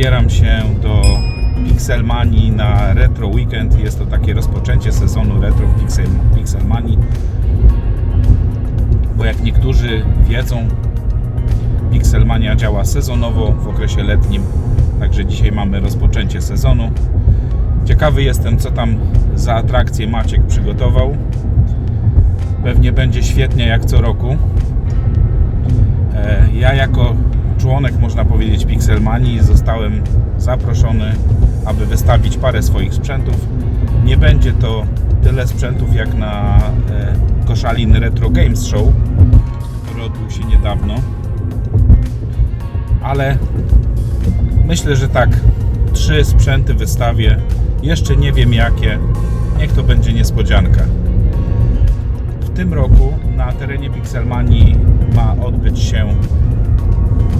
wybieram się do Pixelmanii na Retro Weekend. Jest to takie rozpoczęcie sezonu retro w Pixel, Pixelmanii. Bo jak niektórzy wiedzą, Pixelmania działa sezonowo w okresie letnim. Także dzisiaj mamy rozpoczęcie sezonu. Ciekawy jestem, co tam za atrakcję Maciek przygotował. Pewnie będzie świetnie jak co roku. E, Ja jako członek, można powiedzieć, Pixelmanii zostałem zaproszony, aby wystawić parę swoich sprzętów. Nie będzie to tyle sprzętów jak na e, Koszalin Retro Games Show, który odbył się niedawno. Ale myślę, że tak, trzy sprzęty wystawię. Jeszcze nie wiem jakie. Niech to będzie niespodzianka. W tym roku na terenie Pixelmanii ma odbyć się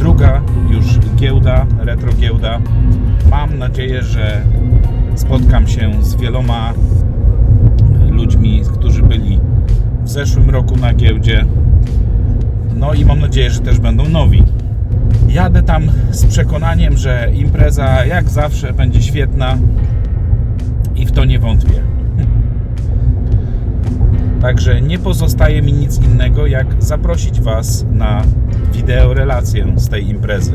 druga już giełda, retro giełda. Mam nadzieję, że spotkam się z wieloma ludźmi, którzy byli w zeszłym roku na giełdzie. No i mam nadzieję, że też będą nowi. Jadę tam z przekonaniem, że impreza jak zawsze będzie świetna i w to nie wątpię. Także nie pozostaje mi nic innego, jak zaprosić Was na wideo relację z tej imprezy.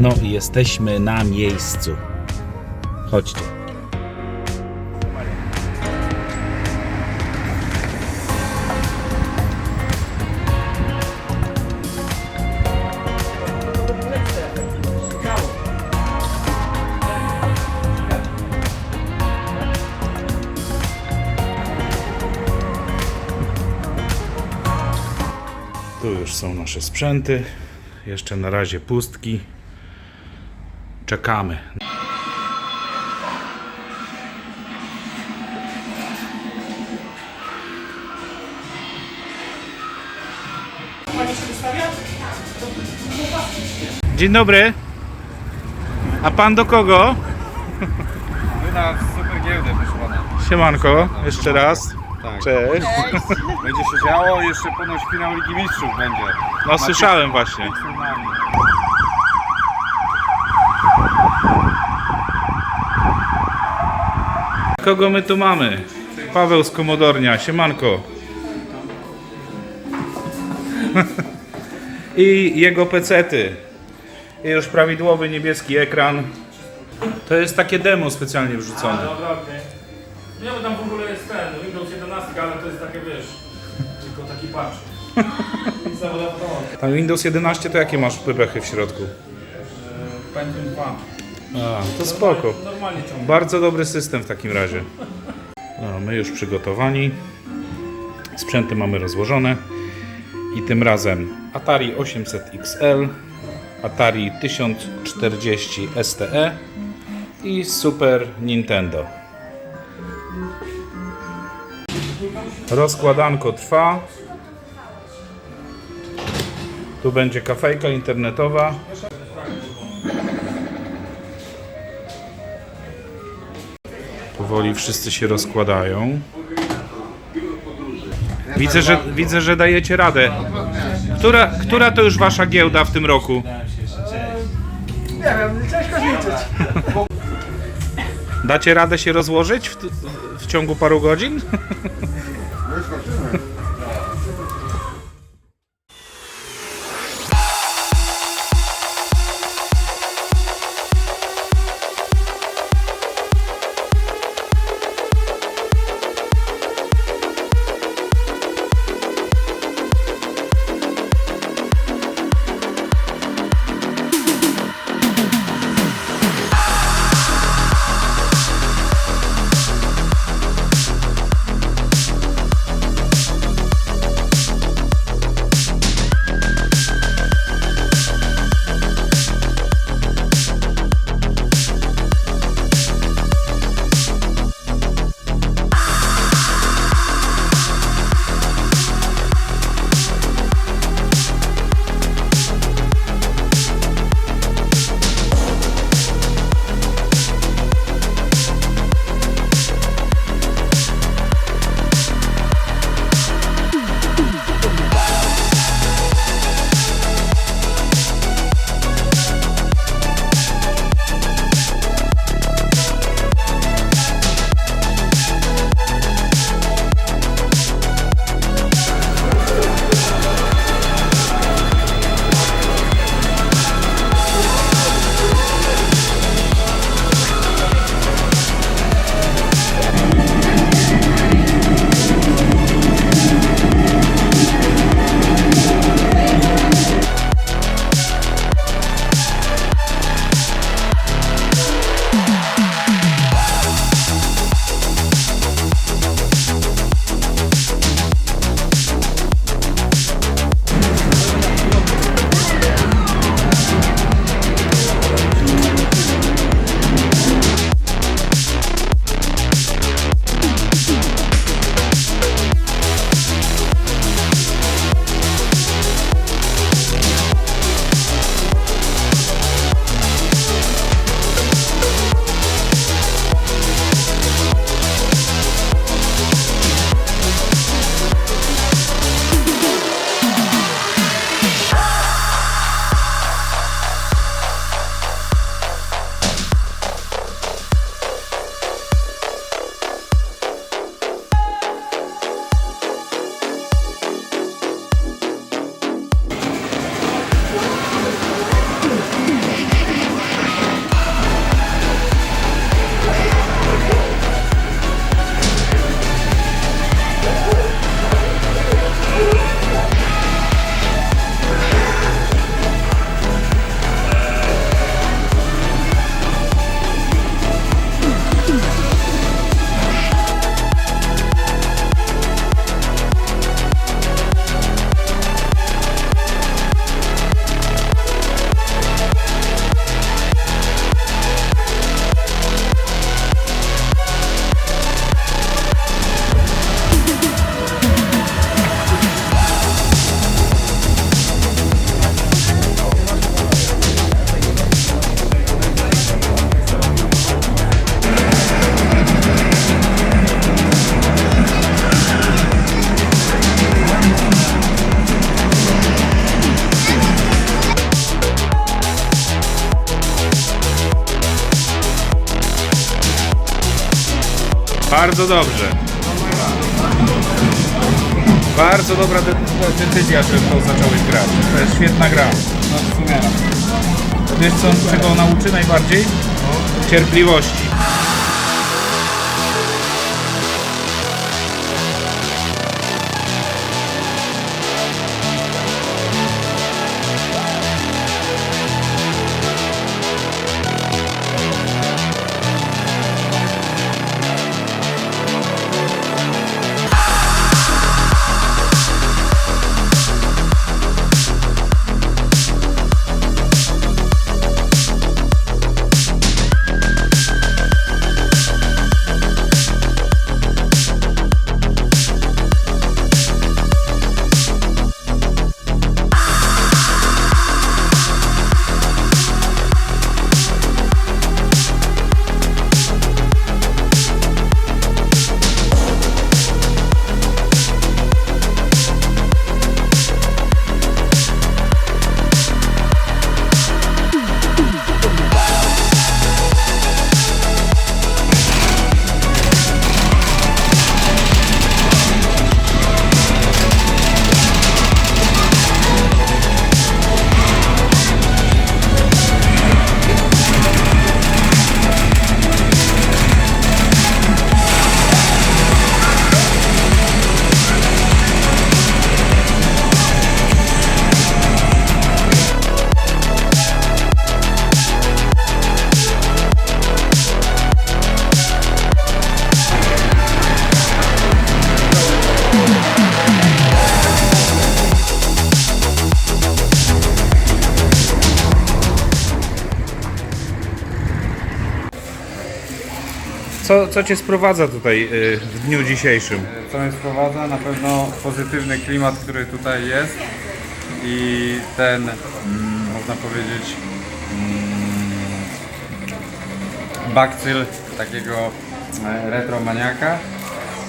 No i jesteśmy na miejscu. Chodźcie. Tu już są nasze sprzęty. Jeszcze na razie pustki. Czekamy. Dzień dobry. A pan do kogo? My na super giełdę proszę pana. Siemanko, jeszcze raz. Tak. Cześć. Będzie się działo, jeszcze ponoć finał Ligi Mistrzów będzie. No słyszałem właśnie. Kogo my tu mamy? Paweł z Komodornia, siemanko. I jego pecety. I już prawidłowy niebieski ekran. To jest takie demo specjalnie wrzucone. Dobra, okej. Nie, bo tam w ogóle jest ten, Windows 11, ale to jest takie, wiesz, tylko taki patch. Nic zawodowo Tam Windows 11 to jakie masz bebechy w środku? Pentium 2. A, to spoko. Normalnie. Bardzo dobry system w takim razie. No, my już przygotowani. Sprzęty mamy rozłożone. I tym razem Atari 800 XL, Atari 1040 STE i Super Nintendo. Rozkładanko trwa. Tu będzie kafejka internetowa. Powoli wszyscy się rozkładają. Widzę, że, widzę, że dajecie radę. Która, która to już wasza giełda w tym roku? Nie wiem, ciężko liczyć. Dacie radę się rozłożyć w, w ciągu paru godzin? dobrze. Bardzo dobra de- decyzja, że to zacząłeś grać. To jest świetna gra. No w sumie. Wiesz co, czego nauczy najbardziej? Cierpliwości. Co, co Cię sprowadza tutaj y, w dniu dzisiejszym? Co mnie sprowadza? Na pewno pozytywny klimat, który tutaj jest i ten, mm, można powiedzieć, mm, bakcyl takiego e, retromaniaka.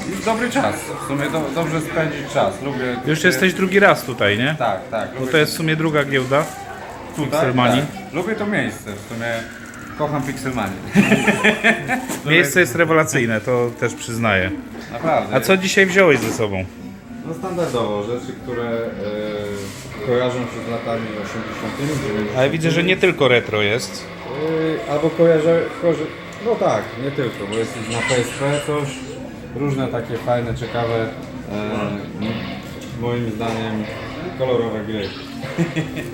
I dobry czas. W sumie do, dobrze spędzić czas. Lubię. Już jesteś drugi raz tutaj, nie? Tak, tak. Bo lubię to jest w sumie druga giełda. Pixelmanii. Tak. Lubię to miejsce. W sumie kocham Pixelmanię. Miejsce jest rewelacyjne, to też przyznaję. Naprawdę. A co dzisiaj wziąłeś ze sobą? No standardowo, rzeczy, które e, kojarzą się z latami 80. 90. Ale widzę, że nie tylko retro jest. E, albo kojarzę, kojarzę, no tak, nie tylko, bo jest na PSP coś, różne takie fajne, ciekawe, e, moim zdaniem kolorowe gry.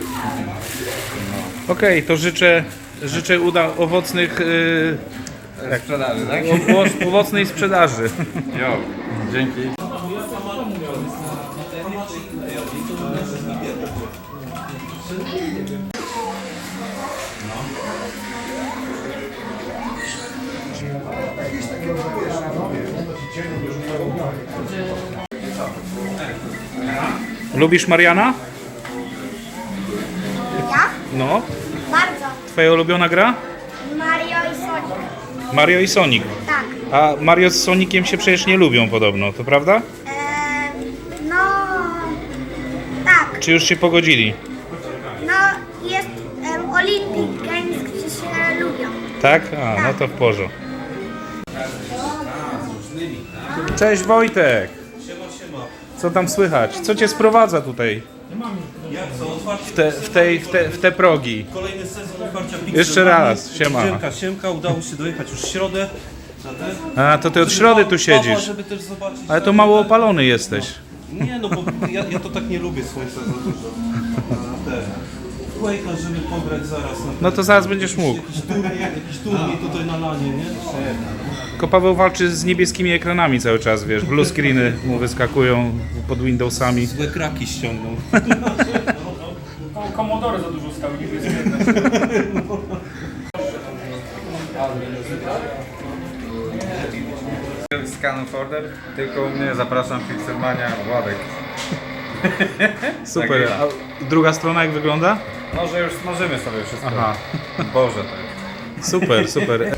Okej, to życzę, życzę uda owocnych, y, Tak. Sprzedaży, tak? owo- owocnej sprzedaży. Jo, dzięki. Lubisz Mariana? Ja? No. Twoja ulubiona gra? Mario i Sonic. Mario i Sonic. Tak. A Mario z Soniciem się przecież nie lubią podobno, to prawda? Ehm, no... Tak. Czy już się pogodzili? No, jest em, Olympic Games, gdzie się lubią. Tak? A, no to w porządku. Cześć Wojtek! Co tam słychać? Co cię sprowadza tutaj? Jak co? Otwarcie W te, w tej, w te, w te progi. kolejny sezon otwarcia Pixel Jeszcze raz, siema. Siemka, siemka, udało się dojechać już w środę. Na. A, to ty od środy tu siedzisz. żeby też zobaczyć. Ale to tak, mało tak. opalony jesteś. Nie no, bo ja, ja to tak nie lubię słońca za dużo. Na ten. Quake'a, żeby pograć zaraz na ten. No to zaraz będziesz mógł. Jakiś turniej, jakiś turniej tutaj na lanie, nie? Tylko Paweł walczy z niebieskimi ekranami cały czas, wiesz. Blue screeny mu wyskakują pod Windowsami. Złe kraki ściągnął. Komodory za dużo stawili, jest Scan of Order, tylko u mnie zapraszam Pixelmania Władek. Super. Nagrywa. A druga strona jak wygląda? No, że już smażymy sobie wszystko. Aha. Boże, tak. Super, super.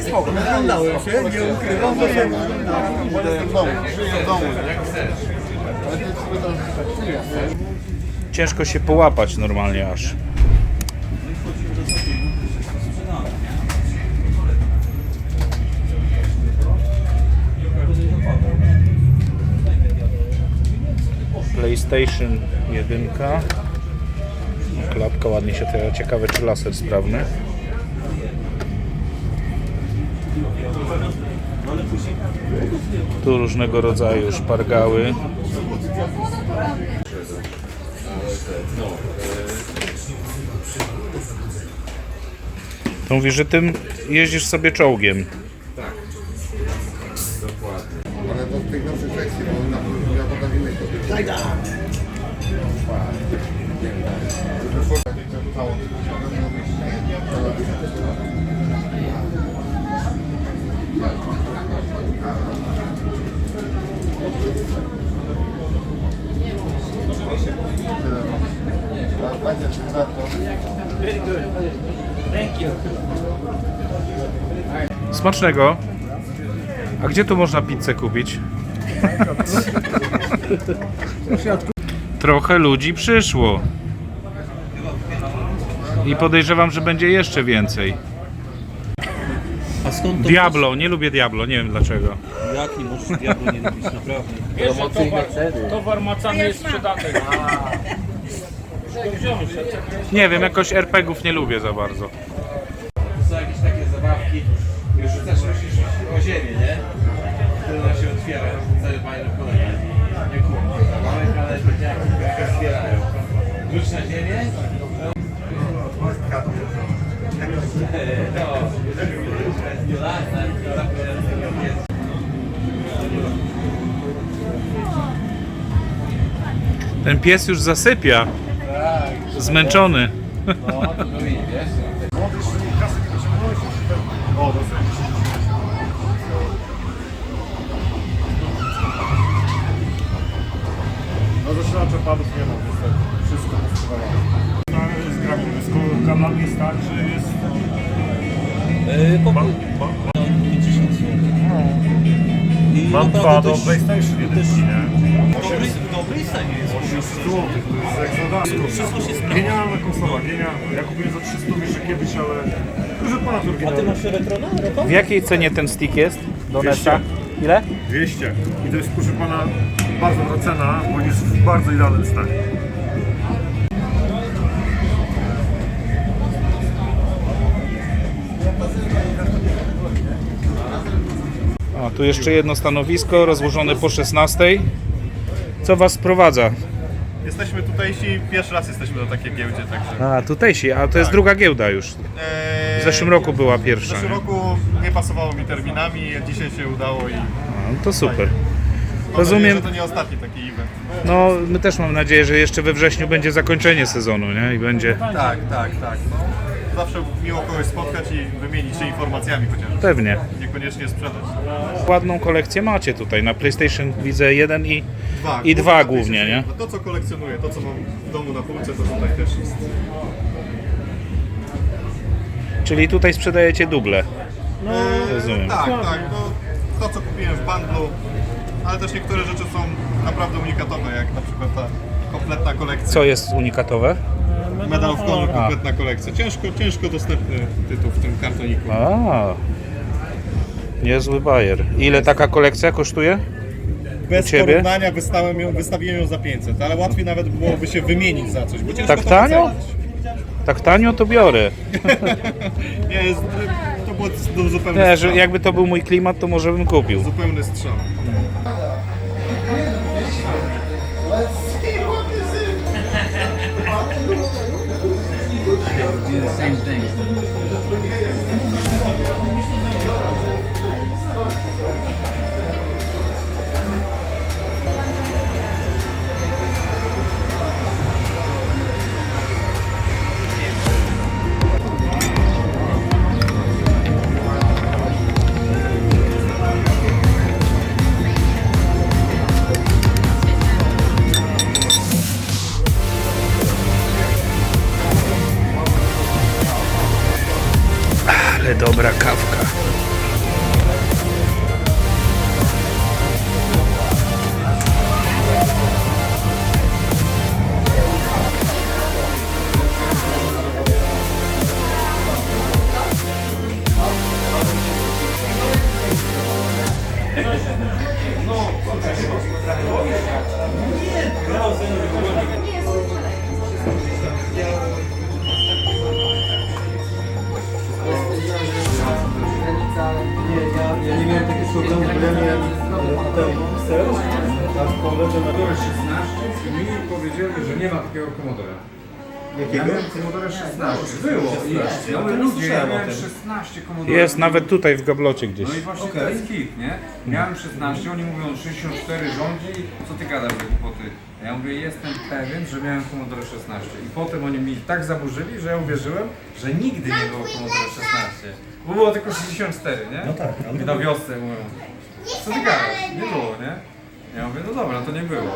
Spoko, oglądałem się, nie ukrywam, że się Ciężko się połapać normalnie aż. PlayStation 1. Klapka ładnie się otwiera. Ciekawe czy laser sprawny. Tu różnego rodzaju szpargały. To mówisz, że tym jeździsz sobie czołgiem. Ale do tych naszych sekcji, bo ja innych to Smacznego. A gdzie tu można pizzę kupić? Trochę ludzi przyszło. I podejrzewam, że będzie jeszcze więcej. A skąd to Diablo, nie lubię Diablo, nie wiem dlaczego. Jak nie możesz diabła nie lubić, naprawdę. Wiesz, że towar, towar macany jest sprzedany. Nie wiem, jakoś RPGów nie lubię za bardzo. Nie kurwa, ale dzieciaki, które otwierają. Rzuć na ziemię. Ten pies już zasypia. Zmęczony. No kanał jest tak, że jest... Mam, mam, mam dwa do PlayStation jedynki, nie? Dobry, dobry stanie jest. 800 zł, to jest egzodancko. Wszystko się sprawdza. Genialna konsola, genialna. Ja kupiłem za 300 jeszcze kiedyś, ale od ponad A ty oryginalny. masz retrona? Roko? W jakiej cenie ten stick jest? Do 200. neta? Ile? 200. I to jest, proszę pana, bardzo dobra cena, bo jest w bardzo idealnym stanie. Tu jeszcze jedno stanowisko rozłożone po 16. Co was sprowadza? Jesteśmy tutejsi, pierwszy raz jesteśmy na takiej giełdzie, także... A, tutejsi, a to jest druga giełda już. Eee, W zeszłym roku była W pierwsza. zeszłym nie? roku nie pasowało mi terminami, a dzisiaj się udało i mam No, to super. nadzieję, Rozumiem. że to nie ostatni taki event. No, my też mam nadzieję, że jeszcze we wrześniu będzie zakończenie sezonu, nie? I będzie Tak, tak, tak. No, zawsze miło kogoś spotkać i wymienić się informacjami chociaż. pewnie. Niekoniecznie sprzedać. Ładną kolekcję macie tutaj na PlayStation widzę 1 i Dwa, I dwa głównie, nie? To co kolekcjonuję, to co mam w domu na półce, to tutaj też jest. czyli tutaj sprzedajecie duble. Eee, rozumiem. Tak, tak. No, to co kupiłem w bundlu, ale też niektóre rzeczy są naprawdę unikatowe, jak na przykład ta kompletna kolekcja. Co jest unikatowe? Medal of Honor, kompletna kolekcja. Ciężko, ciężko dostępny tytuł w tym kartoniku. A. Niezły bajer. Ile taka kolekcja kosztuje? Bez ciebie? porównania wystałem ją, wystawiłem ją za 500, ale łatwiej nawet byłoby się wymienić za coś, bo ciężko Tak to tanio? Tak tanio to biorę. Nie, jest, to było z- zupełny Nie, strzał. że jakby to był mój klimat, to może bym kupił. Zupełny strzał. Commodore 16 i mi powiedzieli, że nie ma takiego Commodore. Ja miałem Commodore 16. Było. I, ale nie ludzie, ja słyszałem o miałem tym. 16 Commodore. Jest nawet tutaj w gablocie gdzieś. No i właśnie to jest hit, nie? Miałem 16, oni mówią 64 rządzi, co ty gadasz głupoty? A Ja mówię, jestem pewien, że miałem Commodore 16. I potem oni mi tak zaburzyli, że ja uwierzyłem, że nigdy nie było Commodore 16. Bo było tylko 64, nie? No tak. I na wiosce mówią, co ty gadasz? Nie było, nie? Ja mówię, no dobra, to nie było.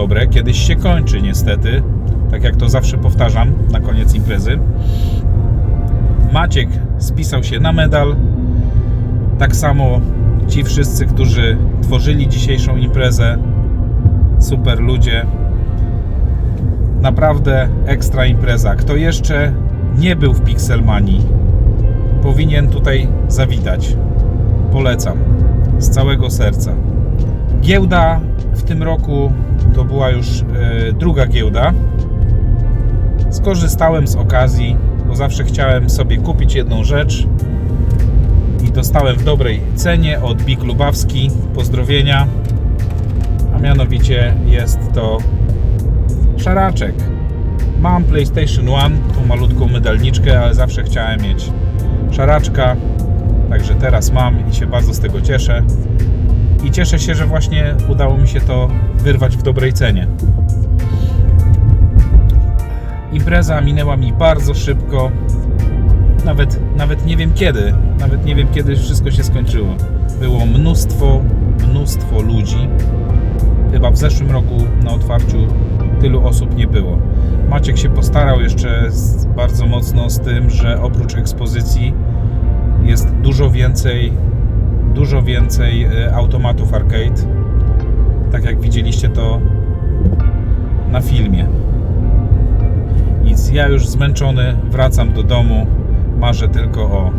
Dobre kiedyś się kończy niestety. Tak jak to zawsze powtarzam na koniec imprezy. Maciek spisał się na medal. Tak samo ci wszyscy, którzy tworzyli dzisiejszą imprezę. Super ludzie. Naprawdę ekstra impreza. Kto jeszcze nie był w Pixelmanii, powinien tutaj zawitać. Polecam z całego serca. Giełda w tym roku to była już e, druga giełda. Skorzystałem z okazji, bo zawsze chciałem sobie kupić jedną rzecz i dostałem w dobrej cenie od Big Lubawski. Pozdrowienia. A mianowicie jest to szaraczek. Mam PlayStation 1, tą malutką medalniczkę, ale zawsze chciałem mieć szaraczka. Także teraz mam i się bardzo z tego cieszę. I cieszę się, że właśnie udało mi się to wyrwać w dobrej cenie. Impreza minęła mi bardzo szybko. Nawet, nawet nie wiem kiedy. Nawet nie wiem kiedy wszystko się skończyło. Było mnóstwo, mnóstwo ludzi. Chyba w zeszłym roku na otwarciu tylu osób nie było. Maciek się postarał jeszcze bardzo mocno z tym, że oprócz ekspozycji jest dużo więcej dużo więcej e, automatów arcade. Tak jak widzieliście to na filmie. Nic, ja już zmęczony wracam do domu. Marzę tylko o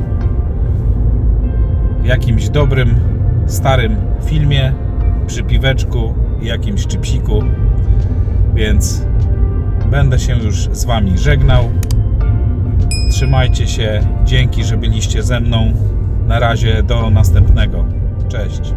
jakimś dobrym, starym filmie, przy piweczku i jakimś czypsiku. Więc będę się już z Wami żegnał. Trzymajcie się. Dzięki, że byliście ze mną. Na razie do następnego. Cześć.